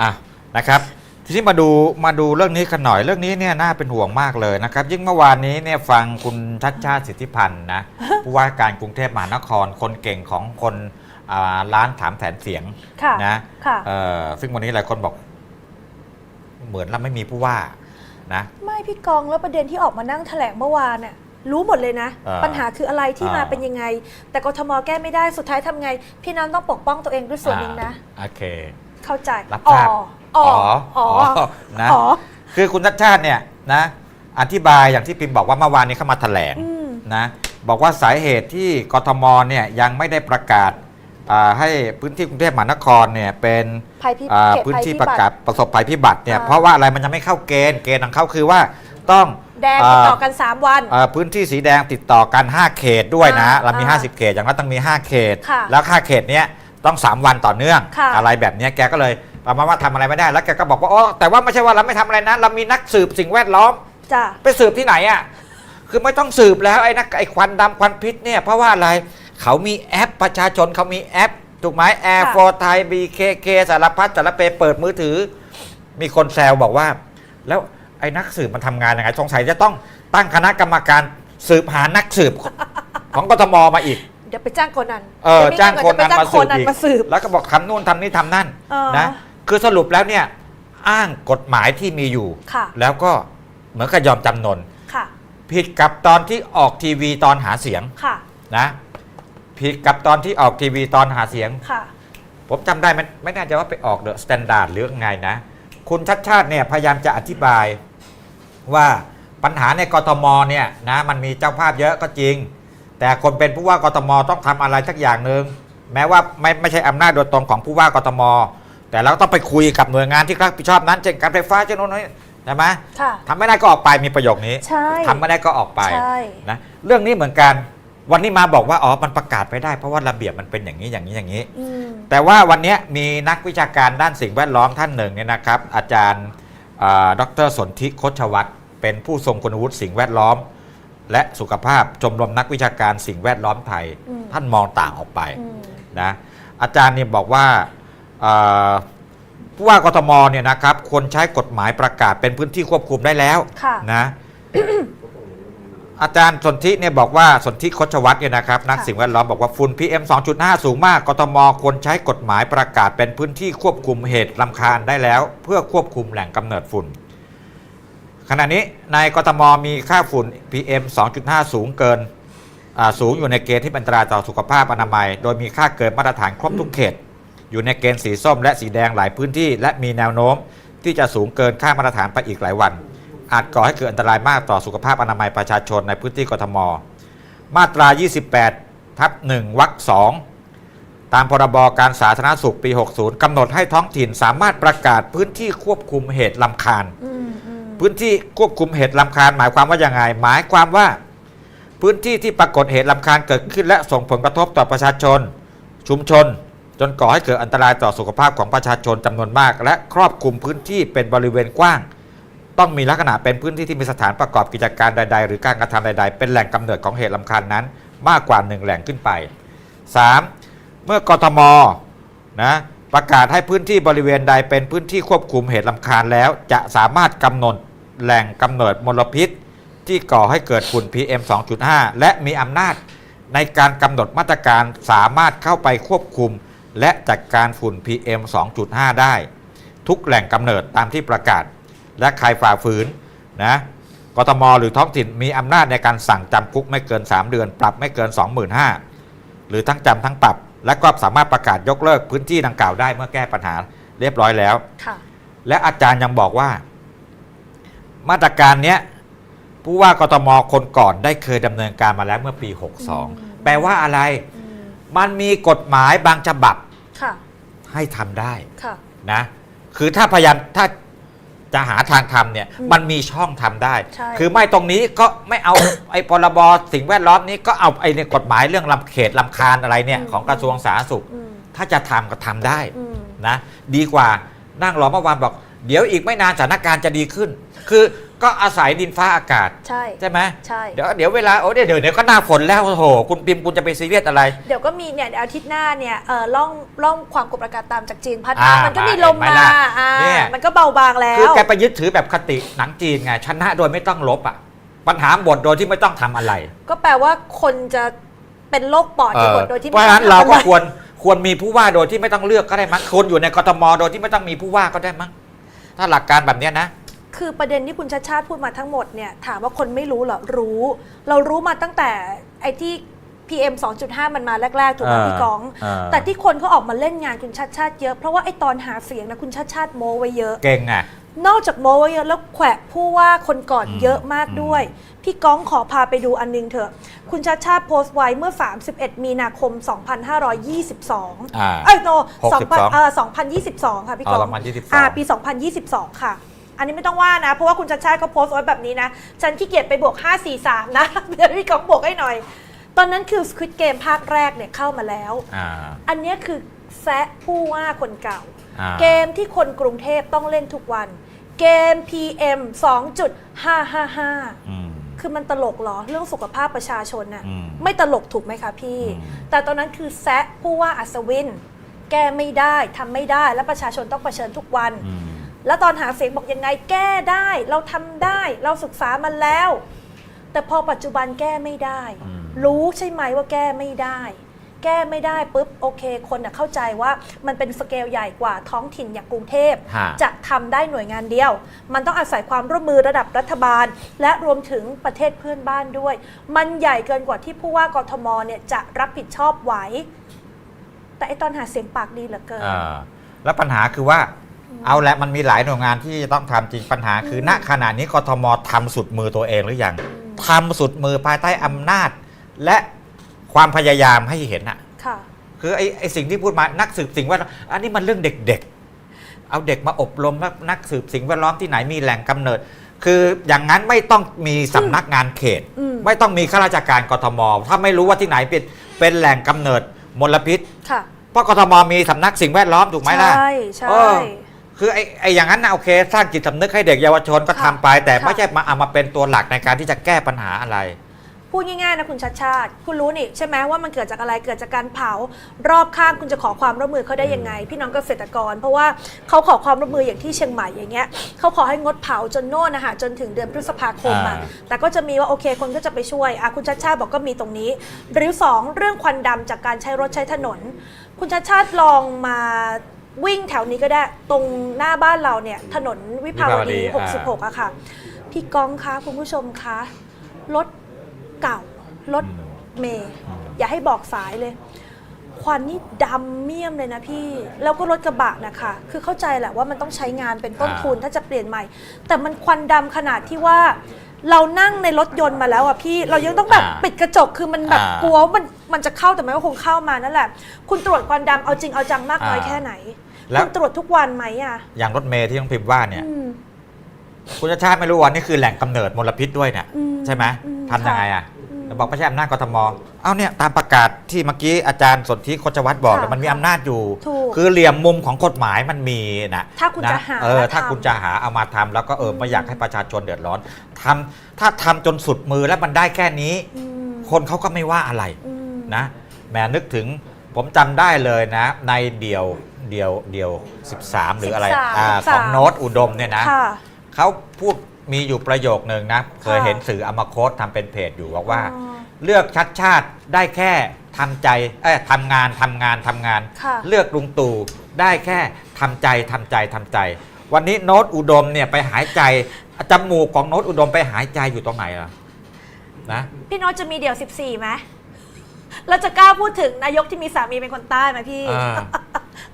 อะนะครับทีนี้มาดูมาดูเรื่องนี้กันหน่อยเรื่องนี้เนี่ยน่าเป็นห่วงมากเลยนะครับ ยิ่งเมื่อวานนี้เนี่ยฟังคุณชัดชาติสิทธิพันธ์นะผู้ว่าการกรุงเทพมหานครคนเก่งของคนอ่าล้านถามแสนเสียงค่ะนะค่ะเอ่อซึ่งวันนี้หลายคนบอก เหมือนเราไม่มีผู้ว่านะไม่พี่กองแล้วประเด็นที่ออกมานั่งแถลงเมื่อวานน่ะรู้หมดเลยนะเออปัญหาคืออะไรที่มาเออเป็นยังไง แต่กทมแก้ไม่ได้สุดท้ายทำไง พี่น้องต้องปกป้องตัวเองด้วยส่วนหนึ่งนะอ่าโอเค เข้าใจรับทราบอ๋ออ๋ออ๋อนะอ๋อคือคุณชัดชาติเนี่ยนะอธิบายอย่างที่พิมพ์บอกว่าเมื่อวานนี้เข้ามาแถลงอืมนะบอกว่าสาเหตุที่กทมเนี่ยยังไม่ได้ประกาศอ่าให้พื้นที่กรุงเทพมหานครเนี่ยเป็นภัยพิอ่าเขตพื้นภัยที่พิประบักาศติประสบภัยพิบัติเนี่ยอ่าเพราะว่าอะไรมันยังไม่เข้าเกณฑ์เกณฑ์ของเขาคือว่าต้องแดงติดต่อกัน 3 วันเอ่อพื้นที่สีแดงติดต่อกัน 5 เขตด้วยนะอ่าเรามีอ่า50 เขตอย่างน้อยต้องมี 5 เขตค่ะแล้วค่าเขตเนี้ย ต้อง 3 วันต่อเนื่อง ค่ะ อะไรแบบเนี้ยแกก็เลยประมาณว่าทำอะไรไม่ได้แล้วแกก็บอกว่าอ๋อแต่ว่าไม่ใช่ว่าเราไม่ทำอะไรนะ เรามีนักสืบสิ่งแวดล้อม จ้ะ ไปสืบที่ไหนอะ คือไม่ต้องสืบแล้วไอ้นักไอ้ควันดำควันพิษเนี่ย เพราะว่าอะไร เขามีแอปประชาชนเขามีแอป ถูกไหมแอร์ค่ะโฟไทยบีเคเคสารพัดสารเปเปิดมือถือ มีคนแซวบอกว่า แล้วไอ้นักสืบมันทำงานยังไงสงสัยจะต้องตั้งคณะกรรมการสืบหานักสืบ ของกทมมาอีก เดี๋ยวไปจ้างคนนั้นเออดี๋ยวจ้างคนนั้นเดี๋ยวมาไปสืจ้บอีกมาสืบแล้วก็บอกทำนู่นทำนี่ทำนั่นเออนะคือสรุปแล้วเนี่ยอ้างกฎหมายที่มีอยู่ค่ะแล้วก็เหมือนกับยอมจำนนค่ะผิดกับตอนที่ออกทีวีตอนหาเสียงค่ะนะผิดกับตอนที่ออกทีวีตอนหาเสียงค่ะผมจำได้ไม่ไม่แน่ใจว่าไปออกเดอะสแตนดาร์ดหรือไงนะ คุณชัดชาติเนี่ยพยายามจะอธิบายว่าปัญหาในกทมเนี่ยนะมันมีเจ้าภาพเยอะก็จริง แต่คนเป็นผู้ว่ากทมต้องทำอะไรสักอย่างหนึ่งแม้ว่าไม่ไม่ใช่อำนาจโดยตรงของผู้ว่ากทม แต่เราต้องไปคุยกับหน่วยงานที่รับผิดชอบนั้นเช่นการไฟฟ้าเช่นโน้นนี่ใช่ไหมค่ะทำไม่ได้ก็ออกไปมีประโยคนี้ใช่ทำไม่ได้ก็ออกไปใช่นะเรื่องนี้เหมือนกันวันนี้มาบอกว่าอ๋อ มันประกาศไปได้เพราะว่าระเบียบมันเป็นอย่างนี้อย่างนี้อย่างนี้อืมแต่ว่าวันนี้มีนักวิชาการด้านสิ่งแวดล้อมท่านหนึ่งเนี่ยนะครับ อาจารย์ดรสนธิโคชวัตรเป็นผู้ทรงคุณวุฒิสิ่งแวดล้อม และสุขภาพชมรมนักวิชาการสิ่งแวดล้อมไทยอืมท่านมองต่างออกไปอืมนะอาจารย์เนี่ยบอกว่าเอ่อผู้ว่ากทมเนี่ยนะครับควรใช้กฎหมายประกาศเป็นพื้นที่ควบคุมได้แล้วค่ะนะอาจารย์สนธิเนี่ยบอกว่าสนธิคชวัตรเนี่ยนะครับนักค่ะสิ่งแวดล้อมบอกว่าฝุ่น PM 2.5 สูงมากกทมควรใช้กฎหมายประกาศเป็นพื้นที่ควบคุมเหตุลำคาญได้แล้ว เพื่อควบคุมแหล่งกำเนิดฝุ่น ขณะนี้ในกทมมีค่าฝุ่น PM 2.5 สูงเกินสูงอยู่ในเกณฑ์ที่เป็นอันตรายต่อสุขภาพอนามัย โดยมีค่าเกินมาตรฐานครบทุกเขต อยู่ในเกณฑ์สีส้มและสีแดงหลายพื้นที่ และมีแนวโน้มที่จะสูงเกินค่ามาตรฐานไปอีกหลายวัน อาจก่อให้เกิดอันตรายมากต่อสุขภาพอนามัยประชาชนในพื้นที่กทม มาตรา 28 ทับ 1 วรรค 2 ตามพรบการสาธารณสุขปี 60 กำหนดให้ท้องถิ่นสามารถประกาศพื้นที่ควบคุมเหตุลำคาญ พื้นที่ควบคุมเหตุลำคาญหมายความว่าอยังไง หมายความว่า พื้นที่ที่ปรากฏเหตุลำคาญเกิดขึ้นและส่งผลกระทบต่อประชาชน ชุมชน จนก่อให้เกิดอันตรายต่อสุขภาพของประชาชนจำนวนมาก และครอบคลุมพื้นที่เป็นบริเวณกว้าง ต้องมีลักษณะเป็นพื้นที่ที่มีสถานประกอบกิจการใด ๆ หรือการกระทำใด ๆ เป็นแหล่งกำเนิดของเหตุลำคาญนั้น มากกว่าหนึ่งแหล่งขึ้นไป 3. เมื่อกทมนะประกาศให้พื้นที่บริเวณใดเป็นพื้นที่ควบคุมเหตุลำคาญแล้ว จะสามารถกำหนด แหล่งกำเนิดมลพิษ ที่ก่อให้เกิดฝุ่น PM 2.5 และมีอำนาจในการกำหนดมาตรการสามารถเข้าไปควบคุม และจัดการฝุ่น PM 2.5 ได้ ทุกแหล่งกำเนิดตามที่ประกาศ และใครฝ่าฝืนนะกทมหรือท้องถิ่นมีอำนาจในการสั่งจำคุกไม่เกิน 3 เดือน ปรับไม่เกิน 25,000หรือทั้งจำทั้งปรับ และก็สามารถประกาศยกเลิกพื้นที่ดังกล่าวได้เมื่อแก้ปัญหาเรียบร้อยแล้วค่ะและอาจารย์ยังบอกว่า มาตรการเนี้ยผู้ว่ากทมคนก่อนได้เคยดำเนินการมาแล้วเมื่อปี 62 แปลว่าอะไร อืมมันมีกฎหมายบางฉบับค่ะให้ทำได้ค่ะ นะ คือถ้าพยายามถ้าจะหาทางทำเนี่ย อืมมันมีช่องทำได้ ใช่ คือไม่ตรงนี้ก็ไม่เอา ไอ้พรบสิ่งแวดล้อมนี้ก็เอาไอ้เนี่ยกฎหมายเรื่องลำเขตลำคาญอะไรเนี่ยของกระทรวงสาธารณสุข อืมถ้าจะทำก็ทำได้ อืม นะดีกว่านั่งรอเมื่อวานบอก เดี๋ยวอีกไม่นานสถานการณ์จะดีขึ้น คือก็อาศัยดินฟ้าอากาศ ใช่ ใช่ไหมใช่ เดี๋ยวเดี๋ยวเวลาโอ้เดี๋ยวเดี๋ยวเดี๋ยวก็หน้าฝนแล้วโอ้โหคุณปิมคุณจะไปซีเรียสอะไร เดี๋ยวก็มีเนี่ยเดี๋ยวอาทิตย์หน้าเนี่ยเออล่องล่องความกดอากาศต่ำจากจีนพัดอ่ามามันก็มีลมเห็นไหมมาล่ะอ่าเนี่ย มันก็เบาบางแล้คือว แกไปยึดถือแบบคติหนังจีนไงชนะโดยไม่ต้องลบอะปัญหาหมดโดยที่ไม่ต้องทำอะไร ก็แปลว่าคนจะเป็นโรคปอดเอจะอหมดโดยที่เพราะฉะนั้นเราก็ไม่ต้องทำอะไควรควรมีผู้ว่าโดยที่ไม่ต้องเลือกก็ได้มั้งควรอยู่ในกทมโดยที่ไม่ต้องมีผู้ว่าก็ได้มั้ง ถ้าหลักการแบบเนี้ยนะ คือประเด็นที่คุณชาติชาติพูดมาทั้งหมดเนี่ยถามว่าคนไม่รู้เหรอ รู้ เรารู้มาตั้งแต่ไอ้ที่ PM 2.5 มันมาแรก ๆ ถูกไหมอ่าพี่กอง อ่า แต่ที่คนเขาออกมาเล่นงานคุณชาติชาติเยอะ เพราะว่าไอ้ตอนหาเสียงนะคุณชาติชาติโมไว้เยอะ เก่งอะ นอกจากโมไว้เยอะแล้วแขวะผู้ว่าคนก่อนอืมเยอะมากด้วย พี่ก้องขอพาไปดูอันนึงเถอะ คุณชาติชาติโพสต์ไว้เมื่อ 31 มีนาคม 2522อ่าเอ้ยโน62เอ่อ2022 ค่ะพี่ก้องอ๋อ2022อ่าปี 2022 ค่ะอันนี้ไม่ต้องว่านะ เพราะว่าคุณชาติชาติก็โพสต์ไว้แบบนี้นะ ฉันขี้เกียจไปบวก 543 นะเดี๋ยวพี่ก้องบวกให้หน่อย ตอนนั้นคือ Squid Game ภาคแรกเนี่ยเข้ามาแล้วอ่าอันเนี้ยคือแซะผู้ว่าคนเก่าอ่า เกมที่คนกรุงเทพต้องเล่นทุกวัน เกม PM 2.555อืมคือมันตลกเหรอ เรื่องสุขภาพประชาชนน่ะอืมไม่ตลกถูกไหมคะพี่อืมแต่ตอนนั้นคือแซะผู้ว่าอัศวิน แก้ไม่ได้ทำไม่ได้ และประชาชนต้องเผชิญทุกวันอืมแล้วตอนหาเสียงบอกยังไงแก้ได้ เราทำได้ เราศึกษามันแล้ว แต่พอปัจจุบันแก้ไม่ได้อืมรู้ใช่ไหมว่าแก้ไม่ได้ แก้ไม่ได้ปุ๊บโอเค คนน่ะเข้าใจว่ามันเป็นสเกลใหญ่กว่าท้องถิ่นอย่างกรุงเทพ ฮะ จะทำได้หน่วยงานเดียว มันต้องอาศัยความร่วมมือระดับรัฐบาล และรวมถึงประเทศเพื่อนบ้านด้วย มันใหญ่เกินกว่าที่ผู้ว่ากทมเนี่ยจะรับผิดชอบไหว แต่ไอตอนหาเสียงปากดีเหลือเกินอ่าแล้วปัญหาคือว่าเอาละมันมีหลายหน่วยงานที่จะต้องทำจริงปัญหาคืออืมณขณะนี้กทมทำสุดมือตัวเองหรือยังทำสุดมือภายใต้อำนาจ และ ความพยายามให้เห็นอะค่ะ คือไอ้ไอ้สิ่งที่พูดมานักสืบสิ่งแวดล้อมอันนี้มันเรื่องเด็กๆ เอาเด็กมาอบรมแล้วนักสืบสิ่งแวดล้อมที่ไหนมีแหล่งกำเนิด คืออย่างนั้นไม่ต้องมีสำนักงานเขต อืม ไม่ต้องมีข้าราชการกทม ถ้าไม่รู้ว่าที่ไหนเป็นเป็นแหล่งกำเนิดมลพิษ ค่ะเพราะกทมมีสำนักสิ่งแวดล้อมถูกไหมล่ะ ใช่ใช่ เออ คือไอ้ไอ้อย่างนั้นนะโอเค สร้างจิตสำนึกให้เด็กเยาวชนก็ค่ะทำไป แต่ค่ะ ไม่ใช่มาเอามาเป็นตัวหลักในการที่จะแก้ปัญหาอะไร พูดง่ายๆนะคุณชัดชาติ คุณรู้นี่ใช่ไหมว่ามันเกิดจากอะไรเกิดจากการเผารอบข้างคุณจะขอความร่วมมือเขาได้ยังไง พี่น้องเกษตรกร เพราะว่าเขาขอความร่วมมืออย่างที่เชียงใหม่อย่างเงี้ยเขาขอให้งดเผาจนโน่นนะคะจนถึงเดือนพฤษภาคมอะอ่า แต่ก็จะมีว่าโอเคคนก็จะไปช่วยอะคุณชัดชาติบอกก็มีตรงนี้ หรือสองเรื่องควันดำจากการใช้รถใช้ถนน คุณชัดชาติลองมาวิ่งแถวนี้ก็ได้ตรงหน้าบ้านเราเนี่ยถนนวิภาวดีวิภาวดีอ่า 66อะค่ะ พี่กองคะคุณผู้ชมคะรถ เก่ารถเมย์อย่าให้บอกสายเลย ควันนี่ดำเมี่ยมเลยนะพี่ แล้วก็รถกระบะนะคะคือเข้าใจแหละว่ามันต้องใช้งานเป็นต้นทุนถ้าจะเปลี่ยนใหม่ แต่มันควันดำขนาดที่ว่า เรานั่งในรถยนต์มาแล้วอะพี่ เรายังต้องแบบอ่าปิดกระจกคือมันแบบอ่ากลัวว่ามันมันจะเข้าแต่มันก็คงเข้ามานั่นแหละ คุณตรวจควันดำเอาจริงเอาจังมากน้อยอ่าแค่ไหนแล้วคุณตรวจทุกวันไหมอะอย่างรถเมย์ที่ต้องพิมพ์ว่าเนี่ยอืมคุณชาติชาติไม่รู้ว่านี่คือแหล่งกำเนิดมลพิษด้วยเนี่ยอืมใช่ไหมอืม ทำยังไงอะอืมแล้วบอกไม่ใช่อำนาจกทมเอาเนี่ยตามประกาศที่เมื่อกี้อาจารย์สนธิโคจวัฒน์บอกค่ะเนี่ยมันมีอำนาจอยู่ ถูกคือเหลี่ยมมุมของกฎหมายมันมีนะถ้าคุณนจะหาเออและถ้าทำ คุณจะหาเอามาทำแล้วก็เอออืมไม่อยากให้ประชาชนเดือดร้อนทำถ้าทำจนสุดมือแล้วมันได้แค่นี้ อืมคนเขาก็ไม่ว่าอะไร อืม นะแหมนึกถึงผมจำได้เลยนะ ในเดี่ยวเดี่ยวเดี่ยว 13 หรืออะไร13อ่าของโน้ตอุดมเนี่ยนะค่ะ เขาพูดมีอยู่ประโยคนึงนะ เคยค่ะเห็นสื่อเอามาโค้ดทำเป็นเพจอยู่บอกว่าอ๋อเลือกชัดชาติได้แค่ทำใจเอ้ยทำงานทำงานทำงานค่ะเลือกลุงตู่ได้แค่ทำใจทำใจทำใจ วันนี้โน้ตอุดมเนี่ยไปหายใจจมูกของโน้ตอุดมไปหายใจอยู่ตรงไหนล่ะนะพี่โน้ตจะมีเดี่ยว 14ไหมเราจะกล้าพูดถึงนายกที่มีสามีเป็นคนใต้ไหมพี่อ่า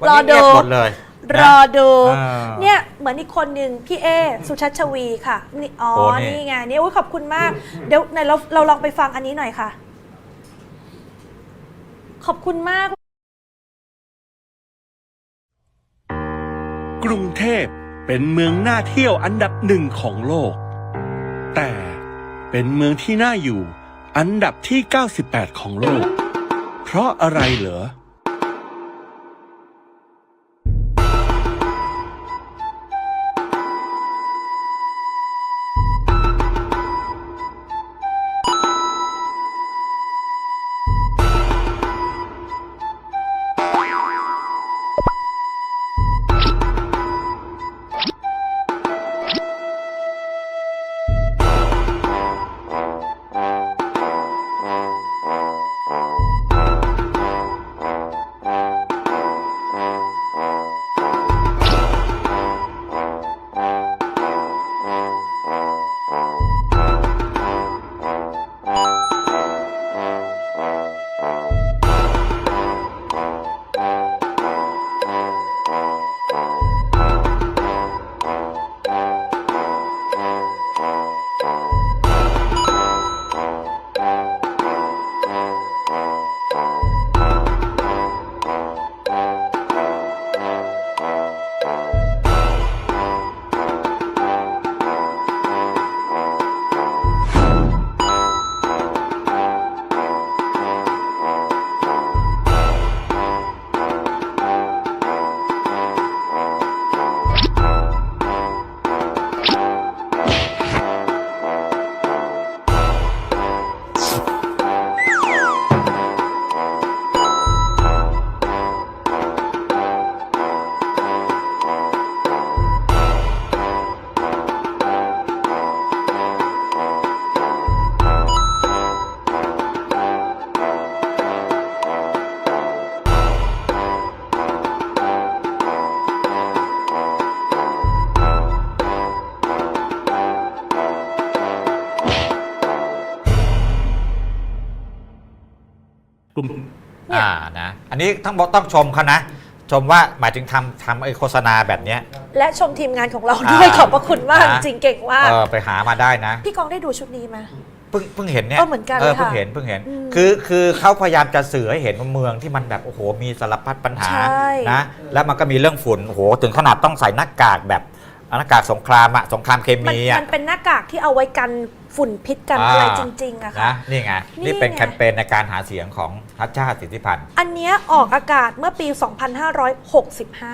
วันรอนี้ดูเงียบหมดเลยนะ รอดู อ่าเนี่ยเหมือนอีกคนหนึ่งพี่เอ สุชัชวีค่ะนี่อ๋อโอ้นี่ นี่ไงนี่อุ๊ยขอบคุณมาก เดี๋ยวไหนเราเราลองไปฟังอันนี้หน่อยค่ะ ขอบคุณมาก กรุงเทพเป็นเมืองน่าเที่ยวอันดับหนึ่งของโลก แต่เป็นเมืองที่น่าอยู่อันดับที่ 98 ของโลก เพราะอะไรเหรอ เนี่ยอ่านะ อันนี้ทั้งหมดต้องชมเขานะ ชมว่าหมายถึงทำทำไอ้โฆษณาแบบเนี้ย และชมทีมงานของเราด้วยอ่าขอบพระคุณมากนะจริงเก่งมากเออไปหามาได้นะ พี่กองได้ดูชุดนี้ไหม เพิ่งเพิ่งเห็นเนี่ยเออเหมือนกันเออเลยค่ะเพิ่งเห็นเพิ่งเห็น อืมคือคือเขาพยายามจะสื่อให้เห็นว่าเมืองที่มันแบบโอ้โหมีสารพัดปัญหาใช่ นะ แล้วมันก็มีเรื่องฝุ่นโอ้โหถึงขนาดต้องใส่หน้ากากแบบ หน้ากากสงครามอะสงครามเคมันมีอะมันเป็นหน้ากากที่เอาไว้กันฝุ่นพิษกันอ่าอะไรจริงๆอะค่ะนะนี่ไง นี่นี่เป็นไงแคมเปญในการหาเสียงของทัชชาติสิทธิพันธ์ อันเนี้ยออกอากาศเมื่อปีอ่า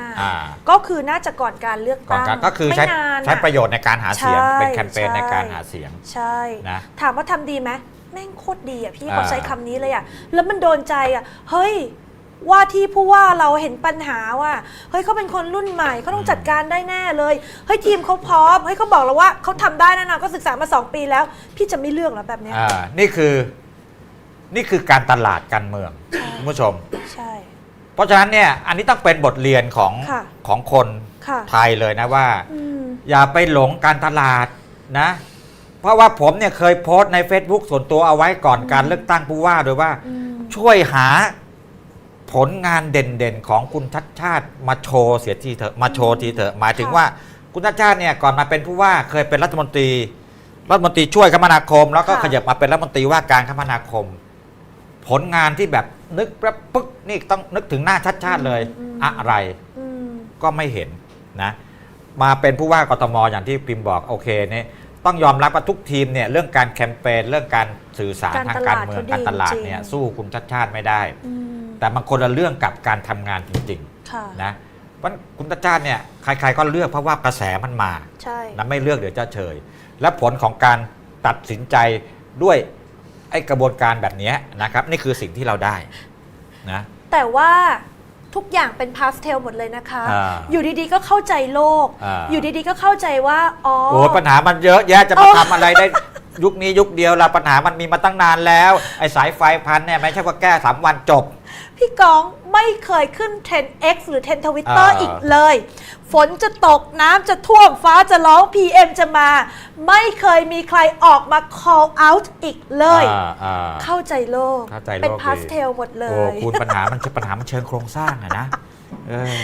2565 ก็คือน่าจะก่อนการเลือกก่อนตั้งการก็คือใช้ไม่นานใช้ประโยชน์ในการหาเสียงใช่เป็นแคมเปญใช่ในการหาเสียง ใช่นะถามว่าทำดีไหมแม่งโคตรดีอะพี่อ่าเขาใช้คำนี้เลยอะแล้วมันโดนใจอะเฮ้ย ว่าที่ผู้ว่าเราเห็นปัญหาว่าเฮ้ยเขาเป็นคนรุ่นใหม่เขาต้องจัดการได้แน่เลยเฮ้ยทีมเขาพร้อมเฮ้ยเขาบอกเราว่าเขาทำได้แน่นอนก็ศึกษามาสองปีแล้ว พี่จะไม่เลือกเหรอแบบเนี้ยอ่านี่คือนี่คือการตลาดการเมืองคุณผู้ชม ใช่ เพราะฉะนั้นเนี่ยอันนี้ต้องเป็นบทเรียนของค่ะของคนค่ะ ไทยเลยนะว่า อืม อย่าไปหลงการตลาดนะ เพราะว่าผมเนี่ยเคยโพสต์ใน Facebook ส่วนตัวเอาไว้ก่อนการเลือกตั้งผู้ว่าโดยว่า อืม ช่วยหา ผลงานเด่นๆของคุณชัดชาติมาโชว์เสียทีเถอะมาโชว์ทีเถอะหมายถึงค่ะว่าคุณชัดชาติเนี่ยก่อนมาเป็นผู้ว่าเคยเป็นรัฐมนตรี รัฐมนตรีช่วยคมนาคม แล้วก็ค่ะขยับมาเป็นรัฐมนตรีว่าการคมนาคม ผลงานที่แบบนึกแป๊บปึ๊กนี่ต้องนึกถึงหน้าชัดชาติเลย อะไรอืมก็ไม่เห็นนะ มาเป็นผู้ว่ากทมอย่างที่พิมพ์บอกโอเคเนี่ยต้องยอมรับว่าทุกทีมเนี่ยเรื่องการแคมเปญเรื่องการสื่อสารการทางตการลาดเมืองเขาดีการตลาดจริงเนี่ยสู้คุณชัดชาติไม่ได้อืม แต่มันคนละเรื่องกับการทำงานจริงค่ะ ๆนะเพราะคุณชัดชาติเนี่ยใครๆก็เลือกเพราะว่ากระแสมันมาใช่ นะไม่เลือกเดี๋ยวจะเฉย และผลของการตัดสินใจด้วยไอ้กระบวนการแบบเนี้ยนะครับนี่คือสิ่งที่เราได้นะ แต่ว่าทุกอย่างเป็นพาสเทลหมดเลยนะคะ อ่าอยู่ดีๆก็เข้าใจโลก อ่า อยู่ดีๆก็เข้าใจว่า อ๋อ โอ้ยปัญหามันเยอะแยะจะมาทำอะไรได้ ยุคนี้ยุคเดียวละปัญหามันมีมาตั้งนานแล้ว ไอ้สายไฟพันเนี่ยไม่ใช่ว่าแก้สามวันจบ พี่กองไม่เคยขึ้น 10x หรือ10 Twitter อ่า อีกเลย ฝนจะตกน้ำจะท่วมฟ้าจะร้อง PM จะมา ไม่เคยมีใครออกมา call out อีกเลย อ่าอ่า เข้าใจโลกเข้าใจโลกเป็นดี พาสเทลหมดเลโอ้ย คุณปัญหามันปัญหามันเชิงโครงสร้างอะนะเออ